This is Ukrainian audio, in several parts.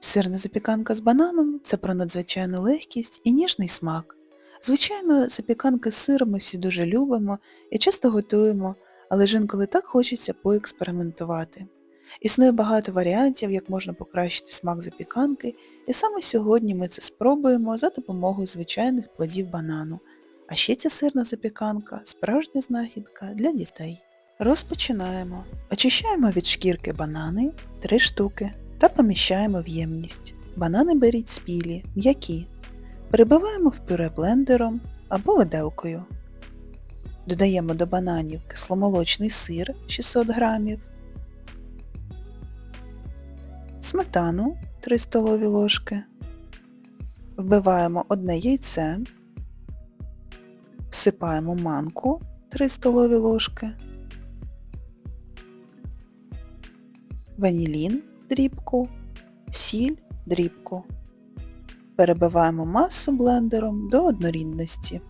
Сирна запіканка з бананом це про надзвичайну легкість і ніжний смак. Звичайно, запіканки з сиром ми всі дуже любимо і часто готуємо, але ж інколи так хочеться поекспериментувати. Існує багато варіантів, як можна покращити смак запіканки, і саме сьогодні ми це спробуємо за допомогою звичайних плодів банану. А ще ця сирна запіканка – справжня знахідка для дітей. Розпочинаємо. Очищаємо від шкірки банани 3 штуки та поміщаємо в ємність. Банани беріть спілі, м'які. Перебиваємо в пюре блендером або виделкою. Додаємо до бананів кисломолочний сир 600 г, сметану 3 столові ложки, вбиваємо одне яйце, всипаємо манку 3 столові ложки, ванілін дрібку, сіль дрібку. Перебиваємо масу блендером до однорідності.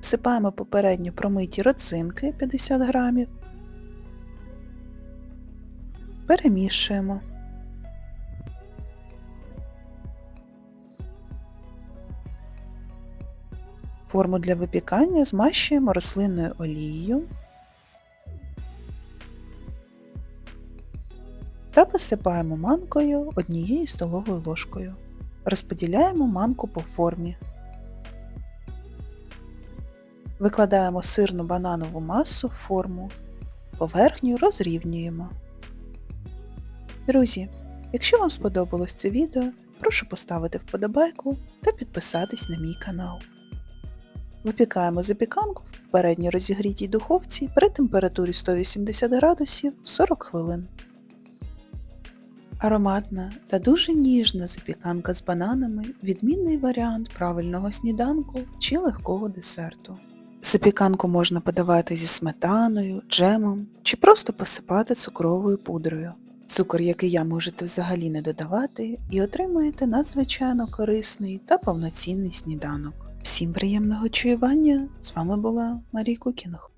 Всипаємо попередньо промиті роцинки 50 грамів. Перемішуємо. Форму для випікання змащуємо рослинною олією та посипаємо манкою однією столовою ложкою. Розподіляємо манку по формі. Викладаємо сирну бананову масу в форму, поверхню розрівнюємо. Друзі, якщо вам сподобалось це відео, прошу поставити вподобайку та підписатись на мій канал. Випікаємо запіканку в попередньо розігрітій духовці при температурі 180 градусів 40 хвилин. Ароматна та дуже ніжна запіканка з бананами – відмінний варіант правильного сніданку чи легкого десерту. Запіканку можна подавати зі сметаною, джемом чи просто посипати цукровою пудрою. Цукор, який я можете взагалі не додавати, і отримуєте надзвичайно корисний та повноцінний сніданок. Всім приємного чуювання! З вами була Марій Кукінг.